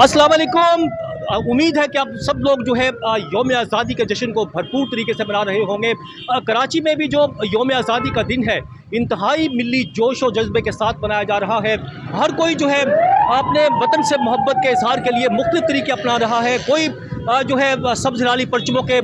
अस्सलाम वालेकुम उम्मीद है कि आप सब लोग जो है यौम आज़ादी के जश्न को भरपूर तरीके से मना रहे होंगे। कराची में भी जो योम आज़ादी का दिन है, इंतहाई मिली जोश और जज्बे के साथ मनाया जा रहा है। हर कोई जो है, अपने वतन से मोहब्बत के इजहार के लिए मुख्त तरीके अपना रहा है। कोई जो है सब्ज़ नाली परचमों के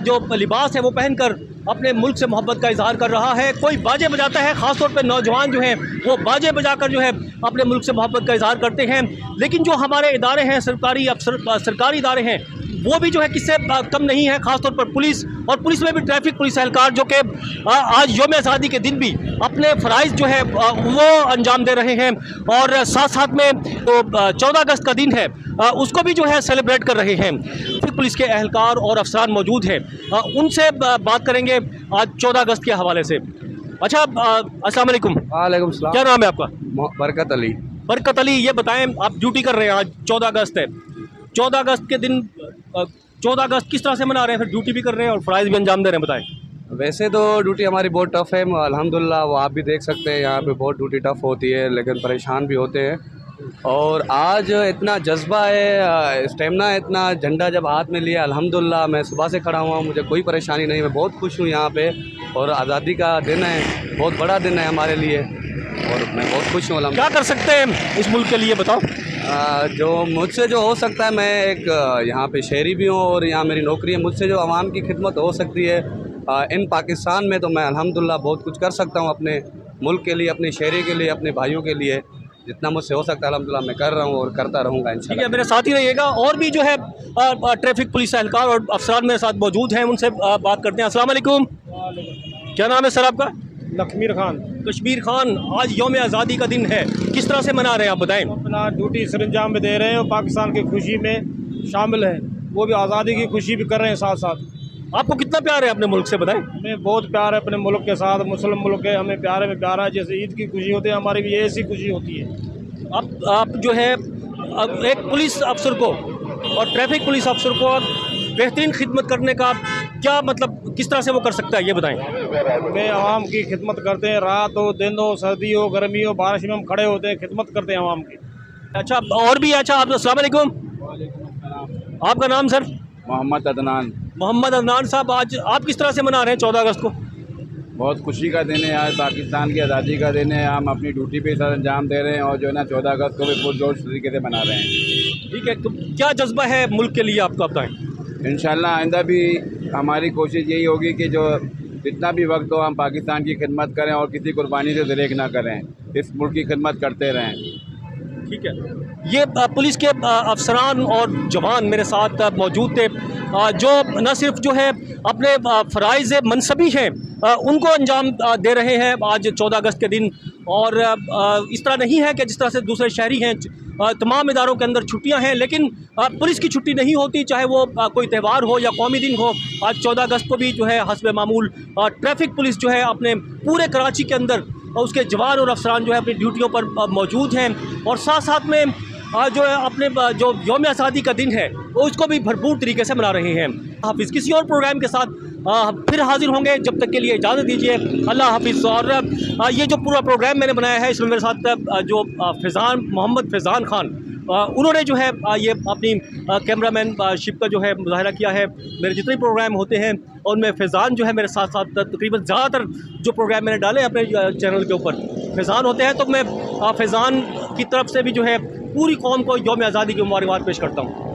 जो लिबास है वो पहनकर अपने मुल्क से मोहब्बत का इजहार कर रहा है। कोई बाजे बजाता है, ख़ासतौर पर नौजवान जो हैं, वो बाजे बजा कर जो है अपने मुल्क से मोहब्बत का इजहार करते हैं। लेकिन जो हमारे इदारे हैं, सरकारी अफसर, सरकारी इदारे हैं वो भी जो है किससे कम नहीं है ख़ासतौर पर पुलिस। और पुलिस में भी ट्रैफ़िक पुलिस एहलकार जो कि आज योम आज़ादी के दिन भी अपने फ़राइज़ जो है वो अंजाम दे रहे हैं। और साथ साथ में तो चौदह अगस्त का दिन है उसको भी जो है सेलिब्रेट कर रहे हैं। फिर पुलिस के एहलकार और अफसरान मौजूद हैं। उनसे बात करेंगे आज चौदह अगस्त के हवाले से। अच्छा अस्सलाम वालेकुम। वालेकुम सलाम। क्या नाम है आपका? बरकत अली। बरकत अली ये बताएँ आप ड्यूटी कर रहे हैं आज चौदह अगस्त है। चौदह अगस्त के दिन चौदह अगस्त किस तरह से मना रहे हैं? फिर ड्यूटी भी कर रहे हैं और फ़राइज़ भी अंजाम दे रहे हैं बताएँ। वैसे तो ड्यूटी हमारी बहुत टफ़ है अल्हम्दुलिल्लाह वो आप भी देख सकते हैं यहाँ पे बहुत ड्यूटी टफ़ होती है लेकिन परेशान भी होते हैं। और आज इतना जज्बा है स्टेमिना है इतना झंडा जब हाथ में लिया अल्हम्दुलिल्लाह मैं सुबह से खड़ा हुआ हूँ मुझे कोई परेशानी नहीं मैं बहुत खुश हूँ यहाँ पे और आज़ादी का दिन है बहुत बड़ा दिन है हमारे लिए और मैं बहुत खुश हूँ क्या कर सकते हैं इस मुल्क के लिए बताओ? जो मुझसे जो हो सकता है मैं एक यहाँ पे शहरी भी हूँ और यहाँ मेरी नौकरी है। मुझसे जो आवाम की खिदमत हो सकती है आ, इन पाकिस्तान में तो मैं अल्हम्दुलिल्लाह बहुत कुछ कर सकता हूँ अपने मुल्क के लिए अपने शहरी के लिए अपने भाइयों के लिए। जितना मुझसे हो सकता है अलहमदिल्ला मैं कर रहा हूँ और करता रहूँगा ठीक है मेरे साथ ही रहिएगा। और भी जो है ट्रैफ़िक पुलिस एहलकार और अफसरान मेरे साथ मौजूद हैं उनसे बात करते हैं। अस्सलाम वालेकुम। क्या नाम है सर आपका? लखमीर खान। कश्मीर खान आज योम आज़ादी का दिन है। किस तरह से मना रहे हैं आप बताएँ? अपना ड्यूटी सरंजाम में दे रहे हैं और पाकिस्तान की खुशी में शामिल हैं। वो भी आज़ादी की खुशी भी कर रहे हैं साथ साथ। आपको कितना प्यार है अपने मुल्क से बताएँ? हमें बहुत प्यार है अपने मुल्क के साथ मुस्लिम मुल्क है हमें प्यार में प्यार है। जैसे ईद की खुशी होती है हमारी भी ऐसी खुशी होती है। आप आप जो है अब एक पुलिस अफसर को और ट्रैफ़िक पुलिस अफसर को बेहतरीन खिदमत करने का क्या मतलब किस तरह से वो कर सकता है ये बताएँ। हमें आवाम की खिदमत करते हैं रात हो दिन हो सर्दी हो गर्मी हो बारिश में हम खड़े होते हैं खिदमत करते हैं आवाम की। अच्छा और भी अच्छा आप अस्सलाम वालेकुम। आपका नाम सर? मोहम्मद अदनान। मोहम्मद अदनान साहब आज आप किस तरह से मना रहे हैं चौदह अगस्त को? बहुत खुशी का दिन है आज पाकिस्तान की आज़ादी का दिन है हम अपनी ड्यूटी पे सर अंजाम दे रहे हैं और जो है ना चौदह अगस्त को भी पुरजोश तरीके से मना रहे हैं। ठीक है तो क्या जज्बा है मुल्क के लिए आपका बताएँ। इन आइंदा भी हमारी कोशिश यही होगी कि जो जितना भी वक्त हो, हम पाकिस्तान की खिदमत करें और किसी कुर्बानी से दरेक ना करें। इस मुल्क की खिदमत करते रहें। ठीक है। ये पुलिस के अफसरान और जवान मेरे साथ मौजूद थे। जो न सिर्फ़ जो है, अपने फ़रज़ मनसबी हैं उनको अंजाम दे रहे हैं आज चौदह अगस्त के दिन। और इस तरह नहीं है कि जिस तरह से दूसरे शहरी हैं तमाम इदारों के अंदर छुट्टियाँ हैं, लेकिन पुलिस की छुट्टी नहीं होती, चाहे वो कोई त्यौहार हो या कौमी दिन हो, आज चौदह अगस्त को भी जो है हसब मामूल ट्रैफ़िक पुलिस जो है, अपने पूरे कराची के अंदर और उसके जवान और अफसरान जो है अपनी ड्यूटियों पर मौजूद हैं। और साथ साथ में आज जो है अपने जो योम आज़ादी का दिन है उसको भी भरपूर तरीके से मना रहे हैं। हाफिज़ किसी और प्रोग्राम के साथ आ, फिर हाजिर होंगे जब तक के लिए इजाज़त दीजिए। अल्लाह हाफिज़। और ये जो पूरा प्रोग्राम मैंने बनाया है इसमें मेरे साथ जो फैज़ान मोहम्मद फैज़ान खान उन्होंने जो है ये अपनी कैमरामैन शिप का जो है मुजाहरा किया है। मेरे जितने प्रोग्राम होते हैं उनमें फैज़ान जो है मेरे साथ साथ तकरीबन ज़्यादातर जो प्रोग्राम मैंने डाले अपने चैनल के ऊपर। फैज़ान होते हैं तो मैं फैज़ान की तरफ़ से भी जो है पूरी कौम को योम आज़ादी की मुबारकबाद पेश करता हूँ।